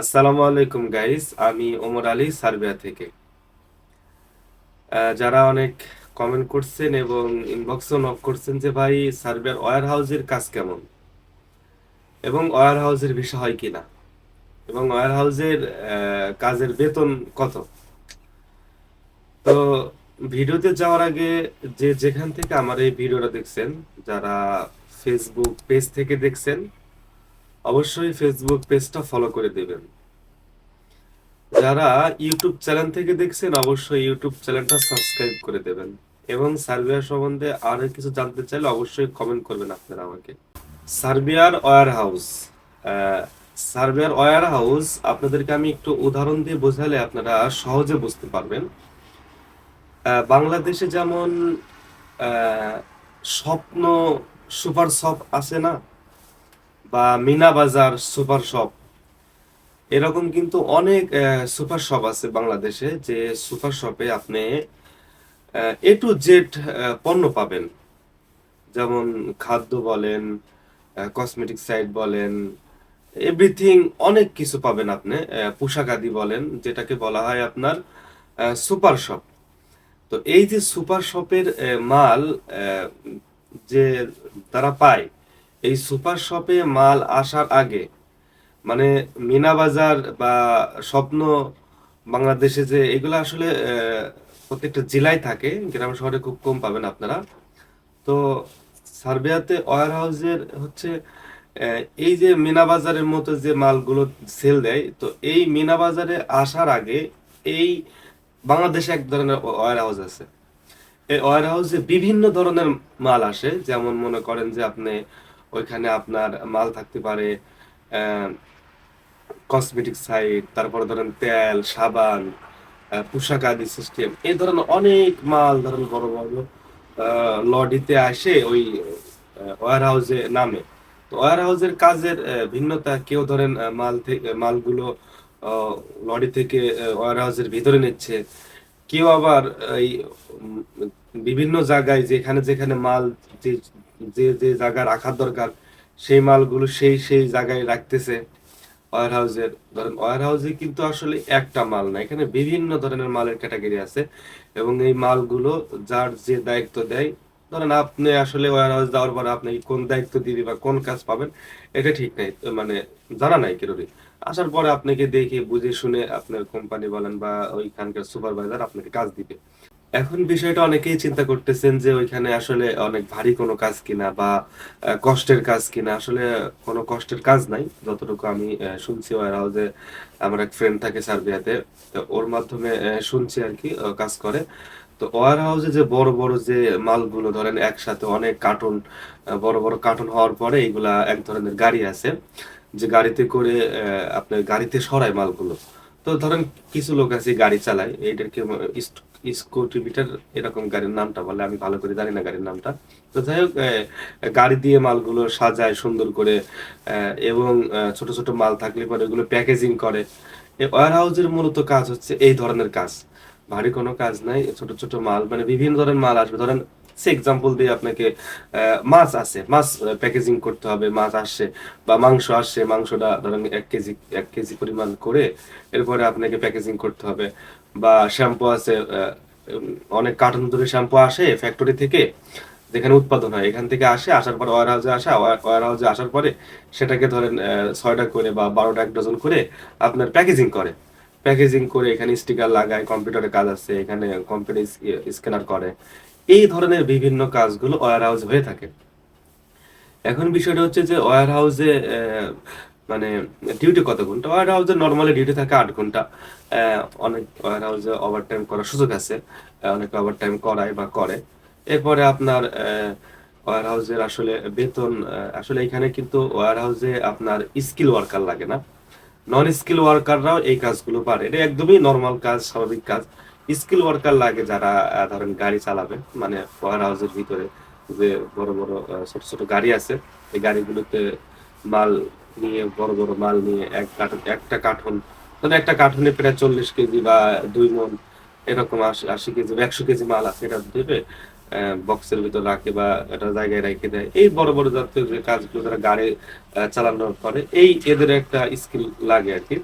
আসসালামু আলাইকুম গাইস, আমি ওমর আলী সার্বিয়া থেকে। যারা অনেক কমেন্ট করছেন এবং ইনবক্সও নক করছেন যে, ভাই, সার্বিয়ার ওয়ার হাউসের কাজ কেমন? এবং ওয়ার হাউসের ভিসা হয় কিনা? এবং ওয়ার হাউসের কাজের বেতন কত? তো ভিডিওতে যাওয়ার আগে যে যেখান থেকে আমার এই ভিডিওটা দেখছেন, যারা ফেসবুক পেজ থেকে দেখছেন অবশ্যই ফেসবুক পেজটা ফলো করে দেবেন। যারা ইউটিউব চ্যানেল থেকে দেখছেন, অবশ্যই ইউটিউব চ্যানেলটা সাবস্ক্রাইব করে দেবেন। এবং সার্বিয়া সম্বন্ধে আরও কিছু জানতে চাইলে অবশ্যই কমেন্ট করবেন আপনারা আমাকে। সার্বিয়ার ওয়ার হাউস সার্বিয়ার ওয়ার হাউস আপনাদেরকে আমি একটু উদাহরণ দিয়ে বোঝালে আপনারা সহজে বুঝতে পারবেন। বাংলাদেশে যেমন স্বপ্ন, সুপার শপ আছে না? বা মিনা বাজার সুপার শপ। এরকম কিন্তু অনেক সুপার শপ আছে বাংলাদেশে যে সুপার শপে আপনি, এ টু জেড পণ্য পাবেন। যেমন খাদ্য বলেন কসমেটিক সাইট বলেন, এভরিথিং অনেক কিছু পাবেন আপনি পোশাক আদি বলেন, যেটাকে বলা হয় আপনার সুপার শপ। তো এই যে সুপার শপের মাল যে তারা পায় এই সুপার শপে মাল আসার আগে মানে মিনা বাজার বা স্বপ্ন বাংলাদেশে যে এগুলো আসলে প্রত্যেকটা জেলায় থাকে, গ্রাম শহরে খুব কম পাবেন আপনারা। তো সার্বিয়াতে ওয়্যার হাউসের হচ্ছে এই যে মিনা বাজারের মতো যে মালগুলো সেল দেয়, তো এই মিনা বাজারে আসার আগে এই বাংলাদেশে এক ধরনের ওয়্যার হাউস আছে। এই ওয়্যার হাউসে বিভিন্ন ধরনের মাল আসে, যেমন মনে করেন যে আপনি ওইখানে আপনার মাল থাকতে পারে কসমেটিক সাইট তারপরে ধরেন তেল, সাবান পোশাক আদি সিস্টেম এই ধরনের অনেক মাল ধরেন বড় বড় লরিতে আসে ওই ওয়্যার হাউসে নামে। তো ওয়ার হাউসের কাজের ভিন্নতা, কেউ ধরেন মাল থেকে মালগুলো লরি থেকে ওয়ার হাউসের ভিতরে নিচ্ছে। কেউ আবার এই বিভিন্ন জায়গায় যেখানে যেখানে মাল যে যে জায়গায় রাখার দরকার, সেই মালগুলো সেই সেই জায়গায় রাখতেছে। ওয়ার হাউসের ধরেন ওয়্যার হাউসে কিন্তু আসলে একটা মাল না, এখানে বিভিন্ন ধরনের মালের ক্যাটাগরি আছে। এবং এই মালগুলো যার যে দায়িত্ব দেয়, ধরেন আপনি আসলে ওয়ার হাউস যাওয়ার পরে আপনি কোন দায়িত্ব দিবে বা কোন কাজ পাবেন, এটা ঠিক নাই মানে জানা নাই কেরোরই আসার পরে আপনাকে দেখে বুঝে শুনে আপনার কোম্পানি বলেন বা ওইখানকার সুপারভাইজার আপনাকে কাজ দিবে। এখন বিষয়টা অনেকেই চিন্তা করতেছেন যে ওইখানে আসলে অনেক ভারী কোনো কাজ কিনা বা কষ্টের কাজ কিনা। আসলে কোনো কষ্টের কাজ নাই, যতটুকু আমি শুনছি ওয়ার হাউসে। আমার এক ফ্রেন্ড থাকে সার্বিয়াতে, তো ওর মাধ্যমে শুনছি আর কি কাজ করে। তো ওয়ার হাউসে যে বড় বড় যে মালগুলো, ধরেন একসাথে অনেক কার্টুন বড় বড় কার্টুন হওয়ার পরে এইগুলা এক ধরনের গাড়ি আছে। যে গাড়িতে করে আপনার গাড়িতে সরায় মালগুলো। তো ধরেন কিছু লোক আছে গাড়ি চালায় এইটাকে স্কুটিভিটার এরকম গাড়ির নামটা বলে, আমি ভালো করে জানি না গাড়ির নামটা। তো যাই হোক গাড়ি দিয়ে মালগুলো সাজায় সুন্দর করে এবং ছোট ছোট মাল থাকলে পরে ওগুলো প্যাকেজিং করে। ওয়ার হাউসের মূলত কাজ হচ্ছে এই ধরনের কাজ। ভারী কোনো কাজ নাই, ছোট ছোট মাল মানে বিভিন্ন ধরনের মাল আসবে। ধরেন, সে এক্সাম্পল দিয়ে আপনাকে মাছ আছে, মাছ প্যাকেজিং করতে হবে, মাছ আসছে বা মাংস আসছে মাংসটা ধরেন এক কেজি এক কেজি পরিমাণ করে এরপরে আপনাকে প্যাকেজিং করতে হবে। বা শ্যাম্পু আছে অনেক কার্টন ধরে শ্যাম্পু আসে ফ্যাক্টরি থেকে, যেখানে উৎপাদন হয়। এখান থেকে আসে, আসার পর ওয়ার হাউসে আসা ওয়ার হাউসে আসার পরে সেটাকে ধরেন ছয়টা করে বা বারোটা এক ডজন করে আপনার প্যাকেজিং করে। প্যাকেজিং করে এখানে স্টিকার লাগায় কম্পিউটারে কাজ আছে, এখানে কম্পিউটার স্ক্যানার করে। এই ধরনের বিভিন্ন কাজগুলো ওয়ার হাউস হয়ে থাকে। এখন বিষয়টা হচ্ছে যে ওয়ার হাউসে মানে ডিউটি কত ঘণ্টা? ওয়ার হাউসে নর্মালি ডিউটি থাকে আট ঘণ্টা। অনেক ওয়ার হাউসে ওভার টাইম করার সুযোগ আছে। অনেকে ওভার টাইম করায় বা করে। এরপরে আপনার ওয়ার হাউসের আসলে বেতন আসলে এখানে কিন্তু ওয়ার হাউসে আপনার স্কিল ওয়ার্কার লাগে না। নন স্কিল ওয়ার্কাররাও এই কাজগুলো পারে। এটা একদমই নর্মাল কাজ, স্বাভাবিক কাজ। স্কিল ওয়ার্কার লাগে যারা ধরেন গাড়ি চালাবে মানে ওয়্যার হাউসের ভিতরে যে বড় বড় ছোট ছোট গাড়ি আছে, এই গাড়িগুলোতে মাল নিয়ে, বড় বড় মাল নিয়ে এক কার্টন একটা কার্টন মানে একটা কার্টুনে প্রায় চল্লিশ কেজি বা দুই মন এরকম আশি কেজি বা একশো কেজি মাল আছে এটা দেবে বক্সের ভিতর রাখে বা একটা জায়গায় রেখে দেয়। এই বড় বড় জাতীয় যে কাজগুলো যারা গাড়ি আহ, চালানো করে এই এদের একটা স্কিল লাগে আর কি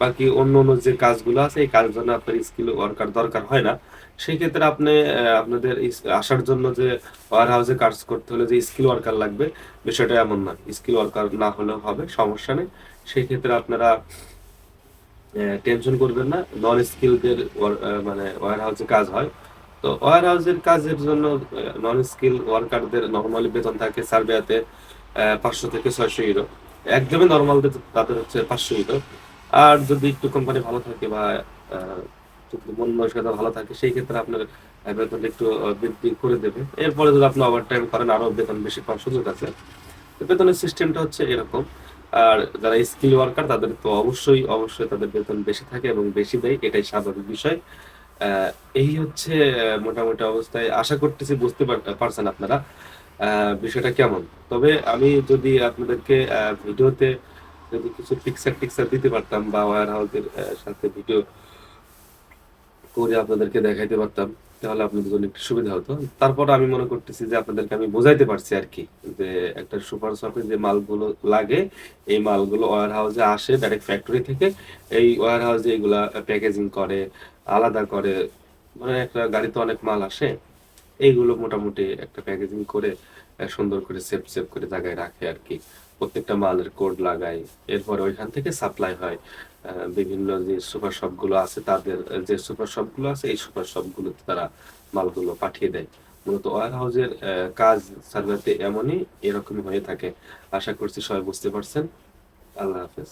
বাকি অন্য অন্য যে কাজগুলো আছে এই কাজের জন্য আপনার স্কিল ওয়ার্কার দরকার হয় না। সেই ক্ষেত্রে আপনি আপনাদের আসার জন্য যে ওয়ার হাউসে কাজ করতে হলে যে স্কিল ওয়ার্কার লাগবে বিষয়টা এমন না। স্কিল ওয়ার্কার না হলেও হবে সমস্যা নেই। সেই ক্ষেত্রে আপনারা টেনশন করবেন না। নন স্কিলদের মানে ওয়ার হাউসে কাজ হয়। তো ওয়ার হাউসের কাজের জন্য নন স্কিল ওয়ার্কারদের নর্মালি বেতন থাকে সার্ভেয়াতে পাঁচশো থেকে ছয়শো ইউরো একদমই নর্মাল তাদের হচ্ছে পাঁচশো ইউরো আর যদি একটু কোম্পানি ভালো থাকে বা মন মানসিকতা ভালো থাকে, সেই ক্ষেত্রে আপনার বেতনটা একটু বৃদ্ধি করে দেবে। এরপরে যদি আপনি ওভার টাইম করেন আরও বেতন বেশি পাওয়ার সুযোগ আছে। বেতনের সিস্টেমটা হচ্ছে এরকম। আর যারা স্কিল ওয়ার্কার তাদের তো অবশ্যই অবশ্যই তাদের বেতন বেশি থাকে এবং বেশি দেয়, এটাই স্বাভাবিক বিষয়। এই হচ্ছে মোটামুটি অবস্থায় আশা করতেছি বুঝতে পারছেন আপনারা। বিষয়টা কেমন? তবে আমি যদি আপনাদেরকে ভিডিওতে যদি কিছু পিকচার টিকচার দিতে পারতাম বা ওয়ার হাউসের সাথে ভিডিও করে আপনাদেরকে দেখাইতে পারতাম, তাহলে আপনাদের জন্য একটু সুবিধা হতো। তারপর আমি মনে করতেছি যে আপনাদেরকে আমি বোঝাইতে পারছি আর কি, যে একটা সুপার শপে যে মালগুলো লাগে, এই মালগুলো ওয়ার হাউসে আসে ডাইরেক্ট ফ্যাক্টরি থেকে। এই ওয়ার হাউসে এগুলা প্যাকেজিং করে আলাদা করে মানে একটা গাড়িতে অনেক মাল আসে, এইগুলো মোটামুটি একটা প্যাকেজিং করে সুন্দর করে সেভ সেভ করে জায়গায় রাখে আর কি। প্রত্যেকটা মালের কোড লাগায় এরপরে ওইখান থেকে সাপ্লাই হয়। বিভিন্ন যে সুপার শপগুলো আছে, তাদের, যে সুপার শপগুলো আছে, এই সুপার শপ গুলোতে তারা মালগুলো পাঠিয়ে দেয়। মূলত ওয়ার হাউসের কাজ সার্ভেতে এমনই, এরকমই হয়ে থাকে। আশা করছি সবাই বুঝতে পারছেন। আল্লাহ হাফেজ।